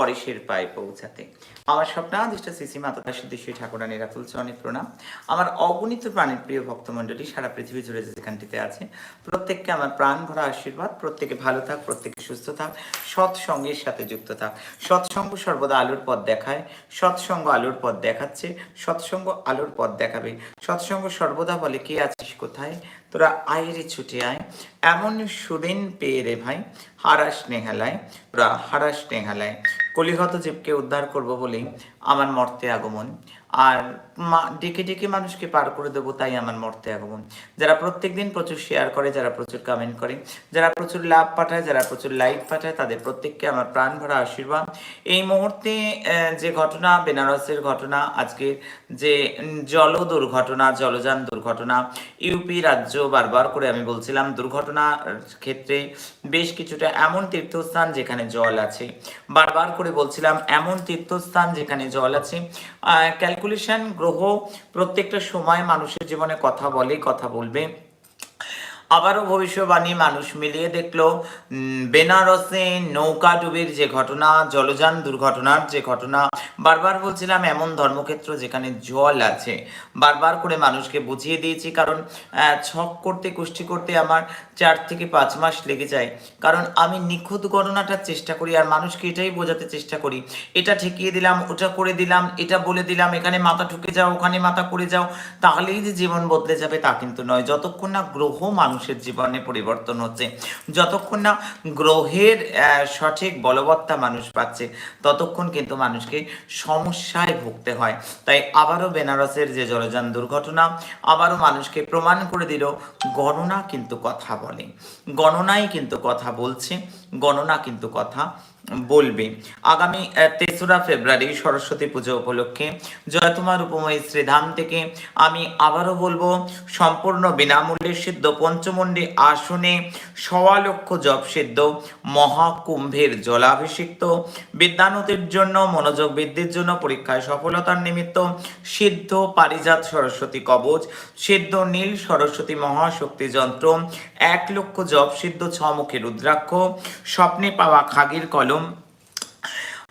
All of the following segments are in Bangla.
পরেশের পায়ে পৌঁছাতে। আমার স্বপ্নাদিষ্ট শ্রী শ্রী মাতা সিদ্ধেশ্বরী ঠাকুরানীর আতুল চরণে প্রণাম। আমার অগণিত প্রাণের প্রিয় ভক্তমণ্ডলী সারা পৃথিবী জুড়ে যেখানটিতে আছে, প্রত্যেককে আমার প্রাণ ভরা আশীর্বাদ, প্রত্যেকে ভালো থাক, প্রত্যেকে সুস্থ থাক, সৎসঙ্গের সাথে যুক্ত থাক। সৎসঙ্গ সর্বদা আলোর পথ দেখায়, সৎসঙ্গ আলোর পথ দেখাচ্ছে, সৎসঙ্গ আলোর পথ দেখাবে। সৎসঙ্গ সর্বদা বলে কে আছিস কোথায়? তোরা আয় রে ছুটে আয়। এমন সুদিন পেয়ে রে ভাই, হারাস নেহালায়, তোরা হারাস নেহালায়। কলিগত জীবকে উদ্ধার করব বলেই আমার মর্তে আগমন। আর ডেকে ডেকে মানুষকে পার করে দেবো তাই আমার মর্তে আগমন। যারা প্রত্যেকদিন প্রচুর শেয়ার করে, যারা প্রচুর কমেন্ট করে, যারা প্রচুর লাভ পাঠায়, যারা প্রচুর লাইক পাঠায়, তাদের প্রত্যেককে আমার প্রাণ ভরা আশীর্বাদ। এই মুহূর্তে যে ঘটনা, বেনারসের ঘটনা আজকে যে জল দুর্ঘটনা, জলযান দুর্ঘটনা ইউপি রাজ্য বারবার করে আমি বলছিলাম দুর্ঘটনার ক্ষেত্রে বেশ কিছুটা এমন তীর্থস্থান যেখানে জল আছে। বারবার করে বলছিলাম, এমন তীর্থস্থান যেখানে জল আছে। ক্যালকুলেশন গ্রহ প্রত্যেকটা সময় মানুষের জীবনে কথা বলে কথা বলবে। আবারও ভবিষ্যবাণী, মানুষ মিলিয়ে দেখল বেনারসে নৌকা ডুবির যে ঘটনা, জলযান দুর্ঘটনার যে ঘটনা। বারবার বলছিলাম, এমন ধর্মক্ষেত্র যেখানে জল আছে। বারবার করে মানুষকে বুঝিয়ে দিয়েছি, কারণ ছক করতে কুষ্টি করতে আমার চার থেকে পাঁচ মাস লেগে যায়। কারণ আমি নিখুঁত গণনাটার চেষ্টা করি, আর মানুষকে এটাই বোঝাতে চেষ্টা করি। এটা ঠেকিয়ে দিলাম, ওটা করে দিলাম, এটা বলে দিলাম, এখানে মাথা ঠুকে যাও, ওখানে মাথা করে যাও, তাহলেই যে জীবন বদলে যাবে তা কিন্তু নয়। যতক্ষণ না গ্রহ মানুষের জীবনে পরিবর্তন হচ্ছে। যতক্ষণ না গ্রহের সঠিক বলবত্তা মানুষ পাচ্ছে, ততক্ষণ কিন্তু মানুষকে সমস্যায় ভুগতে হয়। তাই আবারও বেনারসের যে জলযান দুর্ঘটনা, আবারও মানুষকে প্রমাণ করে দিল, গণনা কিন্তু কথা বলে। গণনাই কিন্তু কথা বলছে, গণনা কিন্তু কথা বলবে। আগামী তেসরা ফেব্রুয়ারি সরস্বতী পুজো উপলক্ষে জয়তুমার উপময় শ্রীধাম থেকে আমি আবারও বলব, সম্পূর্ণ বিনামূল্যে সিদ্ধ পঞ্চমন্ডি আসনে সওয়া লক্ষ জপ সিদ্ধ, মহাকুম্ভের জলাভিষিক্ত, বিদ্যানতির জন্য, মনোযোগ বৃদ্ধির জন্য, পরীক্ষায় সফলতার নিমিত্ত সিদ্ধ পারিজাত সরস্বতী কবচ, সিদ্ধ নীল সরস্বতী মহাশক্তি যন্ত্র, এক লক্ষ জপ সিদ্ধ ছমুখী রুদ্রাক্ষ, স্বপ্নে পাওয়া খাগির কলম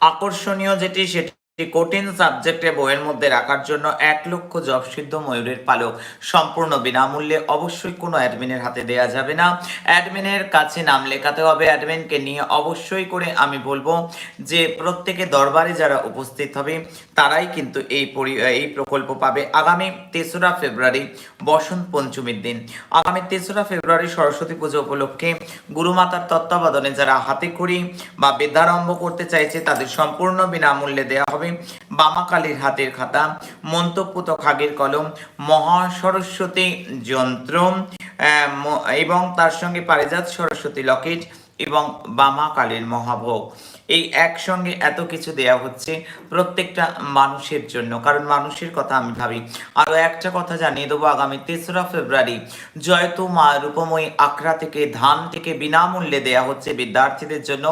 আকর্ষণীয় যেটি সেটি কঠিন সাবজেক্টে বইয়ের মধ্যে রাখার জন্য এক লক্ষ জব সিদ্ধ ময়ূরের পালক। সম্পূর্ণ বিনামূল্যে অবশ্যই কোনো অ্যাডমিনের হাতে দেয়া যাবে না। অ্যাডমিনের কাছে নাম লেখাতে হবে। অ্যাডমিনকে নিয়ে অবশ্যই করে আমি বলব যে, প্রত্যেকে দরবারে যারা উপস্থিত হবে, তারাই কিন্তু এই পরি, এই প্রকল্প পাবে আগামী তেসরা ফেব্রুয়ারি, বসন্ত পঞ্চমীর দিন। আগামী তেসরা ফেব্রুয়ারি সরস্বতী পুজো উপলক্ষে গুরুমাতার তত্ত্বাবধানে যারা হাতে খড়ি বা বিদ্যারম্ভ করতে চাইছে, তাদের সম্পূর্ণ বিনামূল্যে দেওয়া হবে। বামাকালীর হাতের খাতা, মন্তব্যত খাগের কলম মহা সরস্বতী যন্ত্র এবং তার সঙ্গে পারিজাত সরস্বতী লকেট এবং বামা কালীর মহাভোগ। এই একসঙ্গে এত কিছু দেয়া হচ্ছে প্রত্যেকটা মানুষের জন্য। কারণ মানুষের কথা আমি ভাবি। আরও একটা কথা জানিয়ে দেবো, আগামী তেসরা ফেব্রুয়ারি জয়তু মা রূপময়ী আখড়া থেকে ধান থেকে বিনামূল্যে দেয়া হচ্ছে বিদ্যার্থীদের জন্য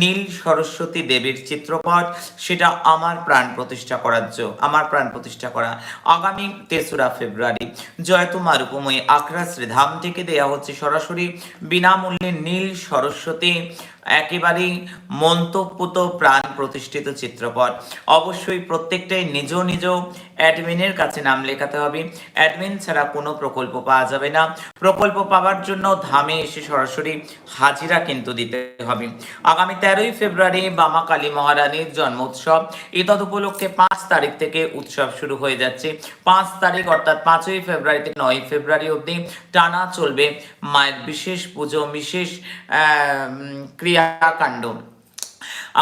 নীল সরস্বতী দেবীর চিত্রপট সেটা আমার প্রাণ প্রতিষ্ঠা করার আমার প্রাণ প্রতিষ্ঠা করা। আগামী তেসরা ফেব্রুয়ারি জয়তু মা রূপময়ী আখড়া শ্রীধাম থেকে দেয়া হচ্ছে সরাসরি বিনামূল্যে নীল সরস্বতী। একেবারেই মন্তব্যত প্রাণ প্রতিষ্ঠিত চিত্রপট। অবশ্যই প্রত্যেকটাই নিজ নিজ অ্যাডমিনের কাছে নাম লেখাতে হবে। অ্যাডমিন ছাড়া কোনো প্রকল্প পাওয়া যাবে না। প্রকল্প পাওয়ার জন্য ধামে এসে সরাসরি হাজিরা কিন্তু দিতে হবে। আগামী তেরোই ফেব্রুয়ারি বামা কালী মহারানীর জন্ম উৎসব এতদ উপলক্ষে পাঁচ তারিখ থেকে উৎসব শুরু হয়ে যাচ্ছে। পাঁচ তারিখ অর্থাৎ পাঁচই ফেব্রুয়ারি থেকে নয় ফেব্রুয়ারি অবধি টানা চলবে মায়ের বিশেষ পুজো, বিশেষ ক্রিয়াকাণ্ড।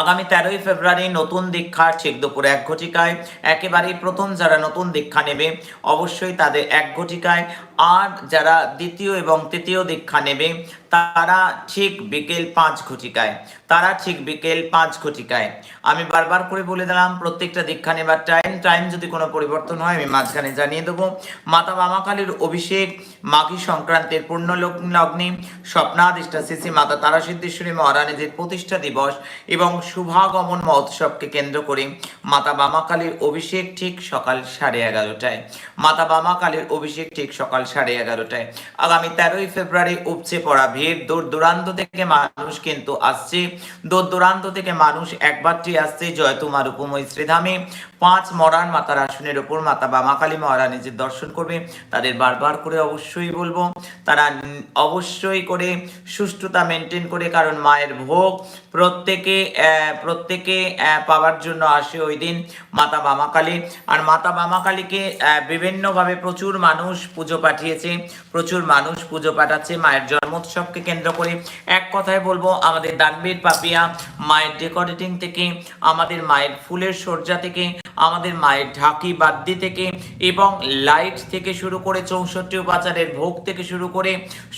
আগামী তেরোই ফেব্রুয়ারি নতুন দীক্ষার ঠিক দুপুর এক ঘটিকায়। একেবারেই প্রথম যারা নতুন দীক্ষা নেবে, অবশ্যই তাদের এক ঘটিকায় আর যারা দ্বিতীয় এবং তৃতীয় দীক্ষা নেবে, তারা ঠিক বিকেল পাঁচ ঘটিকায়, তারা ঠিক বিকেল পাঁচ ঘটিকায়। আমি বারবার করে বলে দিলাম, প্রত্যেকটা দীক্ষা নেবার টাইম টাইম যদি কোনো পরিবর্তন হয়, আমি মাঝখানে জানিয়ে দেবো। মাতা বামাকালীর অভিষেক, মাঘী সংক্রান্তের পূর্ণ লগ- লগ্নে, স্বপ্নাদিষ্টা শ্রী মাতা তারা সিদ্ধেশ্বরী প্রতিষ্ঠা দিবস এবং শুভাগমন মহোৎসবকে কেন্দ্র করে মাতা বামাকালীর অভিষেক ঠিক সকাল সাড়ে এগারোটায়। মাতা বামাকালীর অভিষেক ঠিক সকাল সাড়ে এগারোটায়। আগামী তেরোই ফেব্রুয়ারি উপচে পড়া ভিড়। দূর দূরান্ত থেকে মানুষ কিন্তু আসছে। দূর দূরান্ত থেকে মানুষ একবারটি আসছে। জয়তুমার উপময় শ্রীধামে। পাঁচ মরান মাতার আসনের উপর মাতা বামাকালী মহারানীজির দর্শন করবে। তাদের বারবার করে অবশ্যই বলব, তারা অবশ্যই করে সুষ্ঠুতা মেনটেন করে, কারণ মায়ের ভোগ প্রত্যেকে প্রত্যেকে পাওয়ার জন্য আসে ওই দিন মাতা বামাকালী আর মাতা বামাকালীকে বিভিন্নভাবে প্রচুর মানুষ পুজো পাঠিয়েছে। প্রচুর মানুষ পুজো পাঠাচ্ছে, মায়ের জন্মোৎসবকে কেন্দ্র করে। এক কথায় বলব, আমাদের দানবীর পাপিয়া মায়ের ডেকোরেটিং থেকে, আমাদের মায়ের ফুলের সজ্জা থেকে, আমাদের মায়ের ঢাকি বাদ্যি থেকে এবং লাইট থেকে শুরু করে চৌষট্টি উপাচারের ভোগ থেকে শুরু করে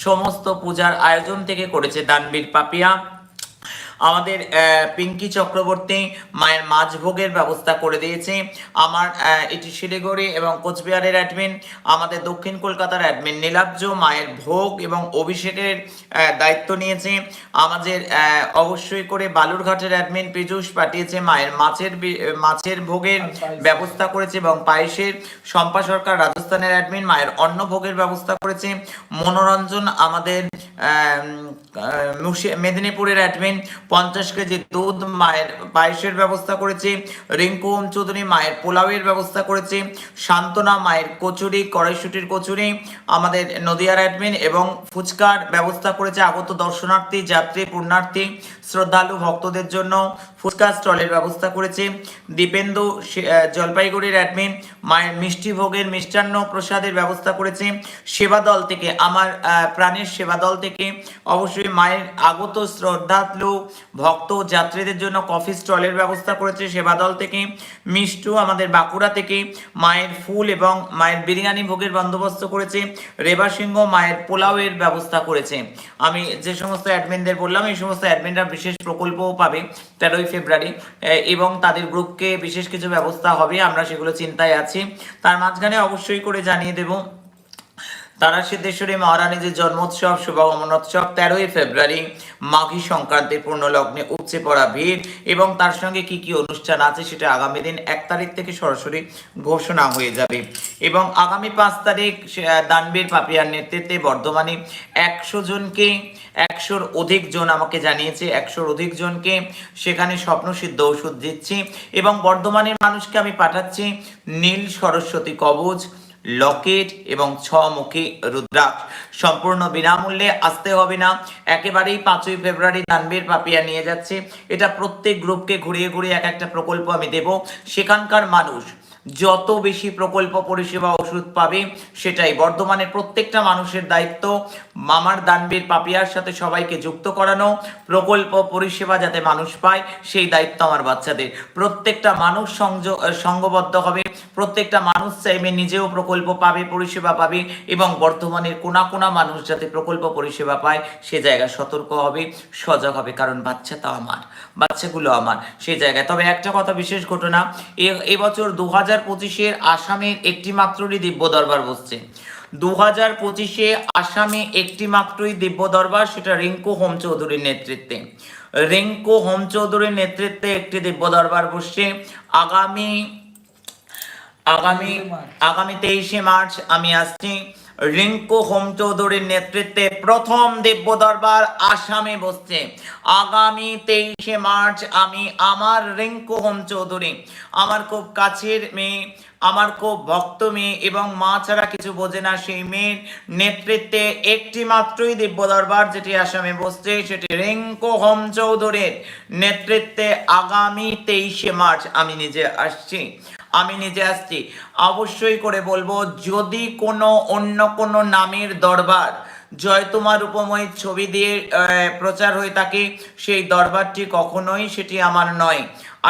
সমস্ত পূজার আয়োজন থেকে করেছে দানবীর পাপিয়া। আমাদের পিঙ্কি চক্রবর্তী মায়ের মাছ ভোগের ব্যবস্থা করে দিয়েছে। আমার এটি শিলিগুড়ি এবং কোচবিহারের অ্যাডমিন আমাদের দক্ষিণ কলকাতার অ্যাডমিন নীলাব্জ মায়ের ভোগ এবং অভিষেকের দায়িত্ব নিয়েছে। আমাদের অবশ্যই করে বালুরঘাটের অ্যাডমিন পীযুষ পাঠিয়েছে মায়ের মাছের মাছের ভোগের ব্যবস্থা করেছে এবং পায়েসের শম্পা সরকার রাজস্থানের অ্যাডমিন মায়ের অন্ন ভোগের ব্যবস্থা করেছে। মনোরঞ্জন আমাদের মেদিনীপুরের অ্যাডমিন পঞ্চাশ কেজি দুধ মায়ের পায়েসের ব্যবস্থা করেছি, রিঙ্কু ওম চৌধুরী মায়ের পোলাওয়ের ব্যবস্থা করেছি সান্ত্বনা মায়ের কচুরি, কড়াইশুটির কচুরি, আমাদের নদিয়ার অ্যাডমিন এবং ফুচকার ব্যবস্থা করেছে আগত দর্শনার্থী, যাত্রী, পুণ্যার্থী শ্রদ্ধালু ভক্তদের জন্য ফুচকা স্টলের ব্যবস্থা করেছে। দীপেন্দু জলপাইগুড়ির অ্যাডমিন মায়ের মিষ্টি ভোগের মিষ্টান্ন প্রসাদের ব্যবস্থা করেছে। সেবা দল থেকে, আমার প্রাণের সেবা দল থেকে অবশ্যই মায়ের আগত শ্রদ্ধালু ভক্ত যাত্রীদের জন্য কফি স্টলের ব্যবস্থা করেছে সেবা দল থেকে। মিষ্টু আমাদের বাঁকুড়া থেকে মায়ের ফুল এবং মায়ের বিরিয়ানি ভোগের বন্দোবস্ত করেছে। রেবা সিংহ মায়ের পোলাওয়ের ব্যবস্থা করেছে। আমি যে সমস্ত অ্যাডমিনদের বললাম, এই সমস্ত অ্যাডমিনরা বিশেষ প্রকল্পও পাবে তেরোই ফেব্রুয়ারি। এবং তাদের গ্রুপকে বিশেষ কিছু ব্যবস্থা হবে, আমরা সেগুলো চিন্তায় আছি। তার মাঝখানে অবশ্যই করে জানিয়ে দেবো তারা সিদ্ধেশ্বরী মহারানীজির জন্মোৎসব শুভগমনোৎসব তেরোই ফেব্রুয়ারি মাঘী সংক্রান্তির পূর্ণ লগ্নে উপচে পড়া ভিড় এবং তার সঙ্গে কি কি অনুষ্ঠান আছে সেটা আগামী দিন এক তারিখ থেকে সরাসরি ঘোষণা হয়ে যাবে। এবং আগামী পাঁচ তারিখ দানবীর পাপিয়ার নেতৃত্বে বর্ধমানে একশো জনকে, একশোর অধিক জন আমাকে জানিয়েছে, একশোর অধিক জনকে সেখানে স্বপ্নসিদ্ধ ওষুধ দিচ্ছি এবং বর্ধমানের মানুষকে আমি পাঠাচ্ছি নীল সরস্বতী কবচ লকেট এবং ছ মুখী রুদ্রাক্ষ। সম্পূর্ণ বিনামূল্যে আসতে হবে না। একেবারেই পাঁচই ফেব্রুয়ারি দানবীর পাপিয়া নিয়ে যাচ্ছে। এটা প্রত্যেক গ্রুপকে ঘুরিয়ে ঘুরিয়ে এক একটা প্রকল্প আমি দেব। সেখানকার মানুষ যত বেশি প্রকল্প পরিষেবা ওষুধ পাবে, সেটাই। বর্ধমানের প্রত্যেকটা মানুষের দায়িত্ব মামার দানবীর পাপিয়ার সাথে সবাইকে যুক্ত করানো, প্রকল্প পরিষেবা যাতে মানুষ পায়, সেই দায়িত্ব আমার বাচ্চাদের। প্রত্যেকটা মানুষ সংযোগ সংঘবদ্ধ হবে, প্রত্যেকটা মানুষ চাইবে নিজেও প্রকল্প পাবে, পরিষেবা পাবে এবং বর্তমানের কোনা কোনা মানুষ যাতে প্রকল্প পরিষেবা পায়, সে জায়গায় সতর্ক হবে, সজাগ হবে, কারণ বাচ্চা তো আমার। বাচ্চাগুলো আমার সেই জায়গায়। তবে একটা কথা বিশেষ ঘটনা এবছর দু হাজার পঁচিশের আসামের একটি মাত্রই দিব্য দরবার বসছে। দু হাজার পঁচিশে আসামে একটি মাত্রই দিব্য দরবার, সেটা রিঙ্কু হোম চৌধুরীর নেতৃত্বে। রিঙ্কু হোম চৌধুরীর নেতৃত্বে একটি দিব্য দরবার বসছে। আগামী আগামী আগামী তেইশে মার্চ আমি আসছি। রিঙ্কু হোম চৌধুরীর নেতৃত্বে প্রথম দিব্য দরবার আসামে বসছে। আগামী তেইশে মার্চ আমি আমার রিঙ্কু হোম চৌধুরী আমার খুব কাছের মেয়ে, আমার খুব ভক্ত মেয়ে এবং মা ছাড়া কিছু বোঝে না সেই মেয়ের নেতৃত্বে একটি মাত্রই দিব্য দরবার যেটি আসামে বসছে, সেটি রিঙ্কু হোম চৌধুরীর নেতৃত্বে আগামী তেইশে মার্চ আমি নিজে আসছি। আমি নিজে আসছি। অবশ্যই করে বলব যদি কোনো অন্য কোনো নামের দরবার জয় তোমার উপময় ছবি দিয়ে প্রচার হয়ে থাকে সেই দরবারটি কখনোই সেটি আমার নয়।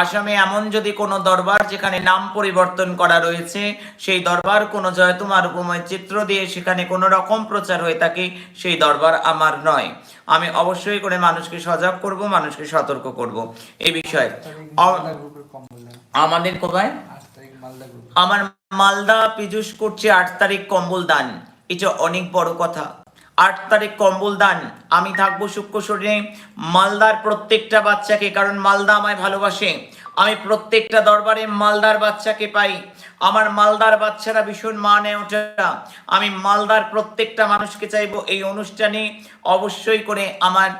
আসামে এমন যদি কোনো দরবার যেখানে নাম পরিবর্তন করা রয়েছে সেই দরবার কোনো জয় তোমার উপময় চিত্র দিয়ে সেখানে কোনো রকম প্রচার হয়ে থাকে সেই দরবার আমার নয়। আমি অবশ্যই করে মানুষকে সজাগ করব মানুষকে সতর্ক করব। এই বিষয়ে। আমাদের কোথায় আট তারিখ মালদা গ্রুপ আমার মালদা পীযুষ করছে আট তারিখ কম্বল দান। এটা অনেক বড় কথা। আট তারিখ কম্বল দান। আমি থাকব সূক্ষ্ম শরীরে। মালদার প্রত্যেকটা বাচ্চাকে, কারণ মালদা আমায় ভালোবাসে। আমি প্রত্যেকটা দরবারে মালদার বাচ্চাকে পাই। আমার মালদার বাচ্চারা ভীষণ মানে ওঠা। আমি মালদার প্রত্যেকটা মানুষকে চাইব এই অনুষ্ঠানে অবশ্যই করে আমার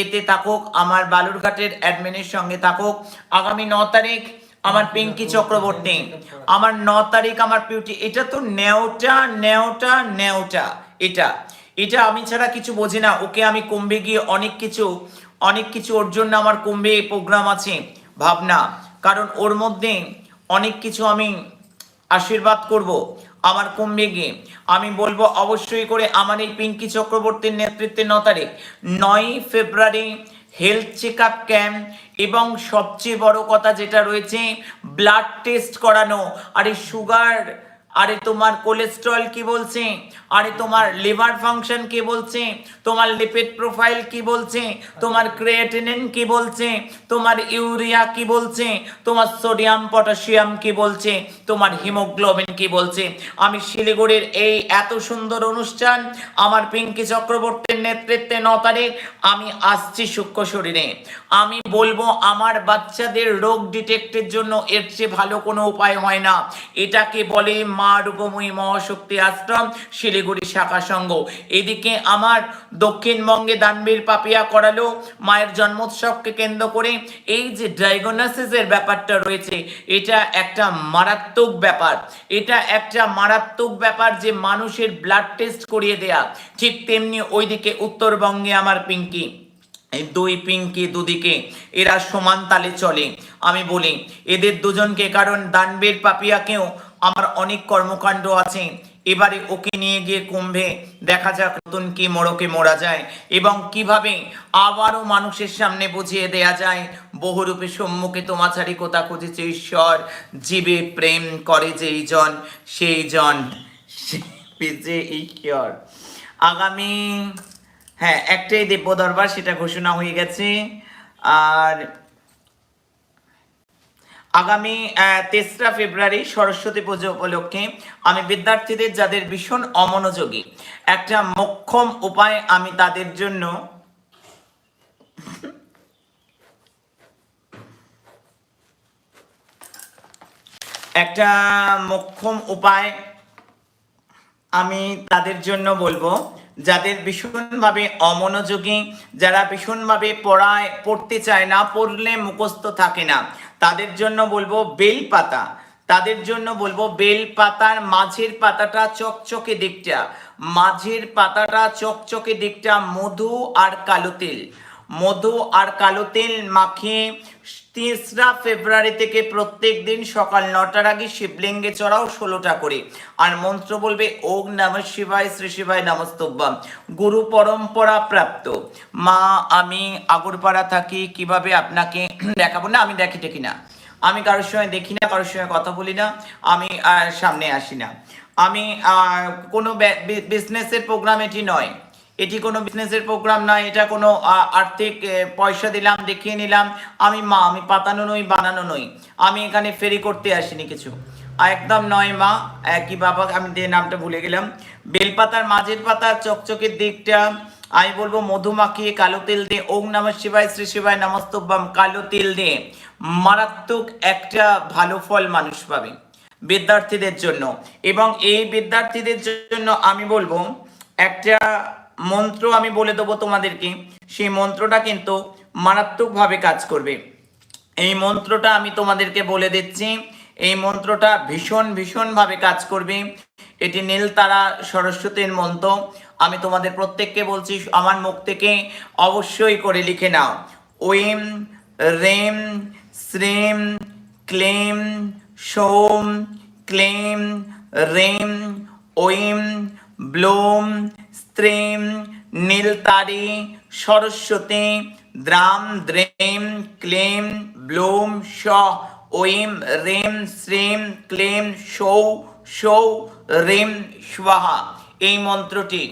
এতে থাকুক, আমার বালুরঘাটের অ্যাডমিনের সঙ্গে থাকুক। আগামী ন তারিখ আমার পিঙ্কি চক্রবর্তী, আমার ন তারিখ আমার পিউটি, এটা তো নেওটা নেওটা নেওটা এটা। এটা আমি ছাড়া কিছু বোঝি না, ওকে আমি কুম্ভে গিয়ে অনেক কিছু অনেক কিছু ওর জন্য আমার কুম্ভে প্রোগ্রাম আছে, ভাবনা। কারণ ওর মধ্যে অনেক কিছু আমি আশীর্বাদ করব আমার কুম্ভে গিয়ে। আমি বলব অবশ্যই করে আমার এই পিঙ্কি চক্রবর্তীর নেতৃত্বে ন তারিখ নয় ফেব্রুয়ারি হেলথ চেক আপ ক্যাম্প এবং সবচেয়ে বড় কথা যেটা রয়েছে ব্লাড টেস্ট করানো। আর এই সুগার আরে তোমার কোলেস্ট্রল কি বলছে? আরে তোমার লিভার ফাংশন কি বলছে? তোমার লিপিড প্রোফাইল কি বলছে? তোমার ক্রিয়েটিনিন কি বলছে? তোমার ইউরিয়া কি বলছে? তোমার সোডিয়াম পটাশিয়াম কি বলছে? তোমার হিমোগ্লোবিন কি বলছে? আমি শিলিগুড়ির এই এত সুন্দর অনুষ্ঠান আমার পিঙ্কি চক্রবর্তীর নেতৃত্বে ন তারিখ, আমি আসছি সূক্ষ্ম শরীরে। আমি বলব আমার বাচ্চাদের রোগ ডিটেক্টের জন্য এর চেয়ে ভালো কোনো উপায় হয় না। এটাকে বলে মা রূপময়ী মহাশক্তি আশ্রম, শিলিগুড়ি শাখা সংঘ। এদিকে আমার দক্ষিণবঙ্গে দানবীর পাপিয়া করালো, মায়ের জন্মোৎসবকে কেন্দ্র করে। এই যে ডায়াগনোসিসের ব্যাপারটা রয়েছে, এটা একটা মারাত্মক ব্যাপার। এটা একটা মারাত্মক ব্যাপার যে মানুষের ব্লাড টেস্ট করিয়ে দেয়া। ঠিক তেমনি ওইদিকে উত্তরবঙ্গে আমার পিঙ্কি। দুই পিঙ্কি দুদিকে, এরা সমান তালে চলে। আমি বলি, এদের দুজনকে কারণ দানবীর পাপিয়াকেও আমার অনেক কর্মকাণ্ড আছে। এবারে ওকে নিয়ে গিয়ে কুম্ভে দেখা যাক নতুন কি মোড়কে মোড়া যায় এবং কীভাবে আবারও মানুষের সামনে বুঝিয়ে দেয়া যায়, বহুরূপে সম্মুখে তোমাছাড়ি কোথা খুঁজেছে ঈশ্বর? জীবে প্রেম করে যেই জন, সেই জন যে ঈশ্বর আগামী হ্যাঁ একটাই দিব্য দরবার, সেটা ঘোষণা হয়ে গেছে। আর আগামী তেসরা ফেব্রুয়ারি সরস্বতী পুজো উপলক্ষে আমি বিদ্যার্থীদের, যাদের ভীষণ অমনোযোগী, একটা মোক্ষম উপায় আমি তাদের জন্য একটা মোক্ষম উপায় আমি তাদের জন্য বলব, যাদের ভীষণভাবে অমনোযোগী, যারা ভীষণভাবে পড়ায়, পড়তে চায় না, পড়লে মুখস্থ থাকে না। তাদের জন্য বলব বেল পাতা। তাদের জন্য বলব বেল পাতার মাঝের পাতাটা চকচকে দিকটা মাঝের পাতাটা চকচকে দিকটা মধু আর কালো তেল। মধু আর কালো তেল মাখিয়ে তেসরা ফেব্রুয়ারি থেকে প্রত্যেক দিন সকাল নটার আগে শিবলিঙ্গে চড়াও ষোলোটা করে। আর মন্ত্র বলবে ওম নম শিবায় শ্রী শিবায় নমস্তব্যম গুরু পরম্পরা প্রাপ্ত। মা, আমি আগরপাড়া থাকি, কীভাবে আপনাকে দেখাবো না? আমি দেখি টেকি না। আমি কারোর সঙ্গে দেখি না, কারোর সঙ্গে কথা বলি না। আমি সামনে আসি না। আমি কোনো বিজনেসের প্রোগ্রাম এটি নয়। এটি কোনো বিজনেসের প্রোগ্রাম নয়, এটা কোনো আর্থিক পয়সা দিলাম, দেখিয়ে নিলাম, আমি মা, আমি পাতানো নই, বানানো নই, আমি এখানে ফেরি করতে আসিনি কিছু। একদম নয় মা, একই বাবা, আমি দিয়ে নামটা ভুলে গেলাম, বেলপাতার মাঝের পাতার চকচকের দিকটা, আমি বলব মধু মাখিয়ে কালো তেল দিয়ে ওম নমঃ শিবায়, শ্রী শিবায় নমস্তব্যম, কালো তেল দিয়ে, মারাত্মক একটা ভালো ফল মানুষ পাবে বিদ্যার্থীদের জন্য। এবং এই বিদ্যার্থীদের জন্য আমি বলব একটা মন্ত্র আমি বলে দেবো তোমাদেরকে। সেই মন্ত্রটা কিন্তু মারাত্মকভাবে কাজ করবে। এই মন্ত্রটা আমি তোমাদেরকে বলে দিচ্ছি। এই মন্ত্রটা ভীষণ, ভীষণভাবে কাজ করবে। এটি নীলতারা সরস্বতীর মন্ত্র। আমি তোমাদের প্রত্যেককে বলছি, আমার মুখ থেকে অবশ্যই করে লিখে নাও। ওয়েম, রেম শ্রেম ক্লেম, সোম, ক্লেম, রেম, ওয়েম, ব্লোম স্ত্রেম নীলতারি, সরস্বতী, দ্রাম, দ্রেম, ক্লেম, ব্লোম স ওয়েম রেম, শ্রেম, ক্লেম সৌ সৌ রেম, স্বাহা। এই মন্ত্রটি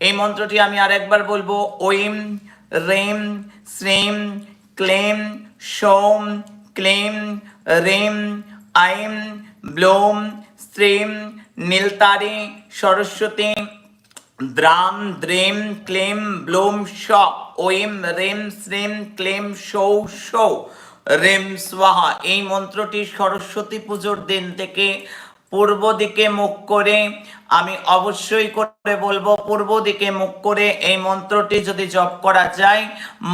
এই মন্ত্রটি আমি আরেকবার বলব ওয়েম রেম, শ্রেম, ক্লেম সোম ক্লেম, রেম, আইম, ব্লোম স্ত্রেম নীলতারি, সরস্বতী দ্রাম, দ্রেম, ক্লেম, ব্লোম স ওয়েম, রেম শ্রেম ক্লেম সৌ সৌ রেম, স্বাহা। এই মন্ত্রটি সরস্বতী পুজোর দিন থেকে পূর্ব দিকে মুখ করে আমি অবশ্যই করে বলব, পূর্ব দিকে মুখ করে এই মন্ত্রটি যদি জপ করা যায়,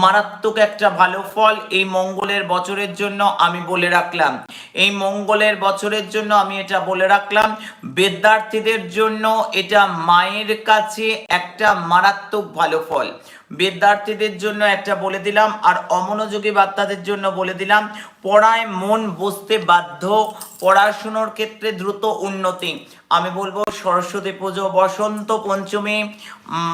মারাত্মক একটা ভালো ফল এই মঙ্গলের বছরের জন্য আমি বলে রাখলাম। এই মঙ্গলের বছরের জন্য আমি এটা বলে রাখলাম। বিদ্যার্থীদের জন্য এটা মায়ের কাছে একটা মারাত্মক ভালো ফল। বিদ্যার্থীদের জন্য একটা বলে দিলাম আর অমনোযোগী বার্তাদের জন্য বলে দিলাম, পড়ায় মন বসতে বাধ্য, পড়াশুনোর ক্ষেত্রে দ্রুত উন্নতি। আমি বলব সরস্বতী পুজো বসন্ত পঞ্চমী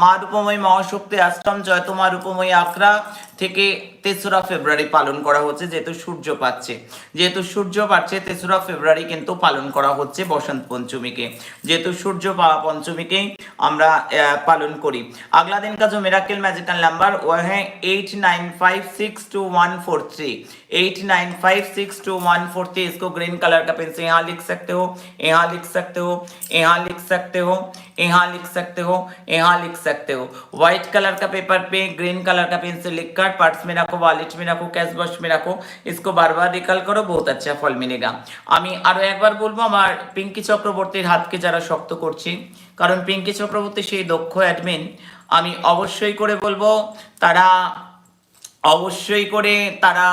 মা রূপময়ী মহাশক্তি আশ্রম জয়তমা রূপময়ী আখড়া থেকে তেসরা ফেব্রুয়ারি পালন করা হচ্ছে যেহেতু সূর্য পাচ্ছে যেহেতু সূর্য পাচ্ছে তেসরা ফেব্রুয়ারি কিন্তু পালন করা হচ্ছে বসন্ত পঞ্চমীকে যেহেতু সূর্য পা- পঞ্চমীকে আমরা আহ, পালন করি अगला दिन का जो मेराकिल मैजिकल नंबर वो है eight nine five six two one four three eight nine five six two one four three इसको ग्रीन कलर का पेन से यहाँ लिख सकते हो यहाँ लिख सकते हो यहाँ लिख सकते हो यहाँ लिख सकते हो यहाँ लिख सकते हो व्हाइट कलर का पेपर पे ग्रीन कलर का पेन से लिख कर पर्स में रखो वॉलेट में रखो कैश बॉक्स में रखो इसको बार बार रिकल करो बहुत अच्छा फल मिलेगा আমি আরো একবার বলবো আমার পিঙ্কি চক্রবর্তীর হাতকে যারা শক্ত করছি কারণ পিঙ্কি চক্রবর্তী সেই দক্ষ অ্যাডমিন আমি অবশ্যই করে বলবো তারা অবশ্যই করে তারা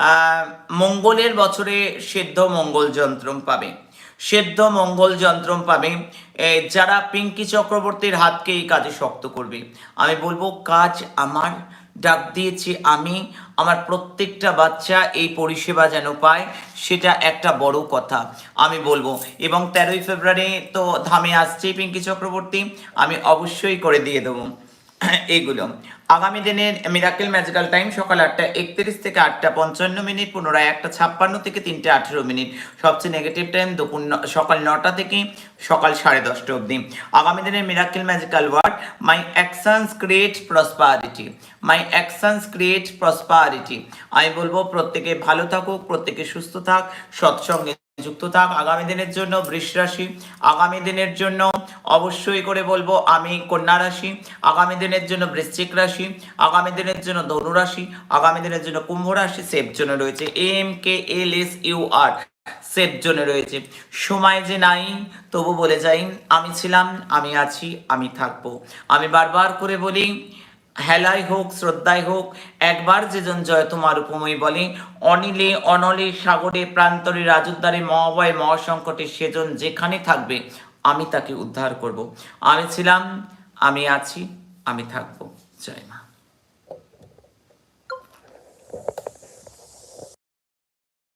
আহ, মঙ্গলের বছরে সিদ্ধ মঙ্গল যন্ত্রম পাবে সেদ্ধ মঙ্গল যন্ত্রম পাবে। যারা পিঙ্কি চক্রবর্তীর হাতকে এই কাজে শক্ত করবে। আমি বলব, কাজ আমার, ডাক দিয়েছি আমি, আমার প্রত্যেকটা বাচ্চা এই পরিষেবা যেন পায়, সেটা একটা বড় কথা। আমি বলব, এবং তেরোই ফেব্রুয়ারি তো ধামে আসছে পিঙ্কি চক্রবর্তী, আমি অবশ্যই করে দিয়ে দেবো। এইগুলো আগামী দিনের মিরাকেল ম্যাজিক্যাল টাইম সকাল আটটা একত্রিশ থেকে আটটা পঞ্চান্ন মিনিট, পুনরায় একটা ছাপ্পান্ন থেকে তিনটে আঠেরো মিনিট। সবচেয়ে নেগেটিভ টাইম দুপুর সকাল নটা থেকে সকাল সাড়ে দশটা অবধি। আগামী দিনের miracle magical word my actions create prosperity my actions create prosperity আমি বলব, প্রত্যেকে ভালো থাকুক, প্রত্যেকে সুস্থ থাক, সৎসঙ্গে যুক্ত থাক আগামী দিনের জন্য বৃষ রাশি আগামী দিনের জন্য, অবশ্যই করে বলব আমি কন্যা রাশি, আগামী দিনের জন্য বৃশ্চিক রাশি, আগামী দিনের জন্য ধনু রাশি আগামী দিনের জন্য কুম্ভ রাশি সেফ জন্য রয়েছে। M K L S U R safe জোনে রয়েছে। সময় যে নাই, তবু বলে যাই, আমি ছিলাম, আমি আছি, আমি থাকব। আমি বারবার করে বলি হেলাই হোক শ্রদ্ধায় হোক, একবার যেজন জয় তোমার উপময় বলে। অনিলে, অনলে, সাগরে, প্রান্তরে রাজুদ্দারে মহাবয়, মহাসংকটে সেজন যেখানে থাকবে, আমি তাকে উদ্ধার করব। আমি ছিলাম, আমি আছি, আমি থাকব। জয়।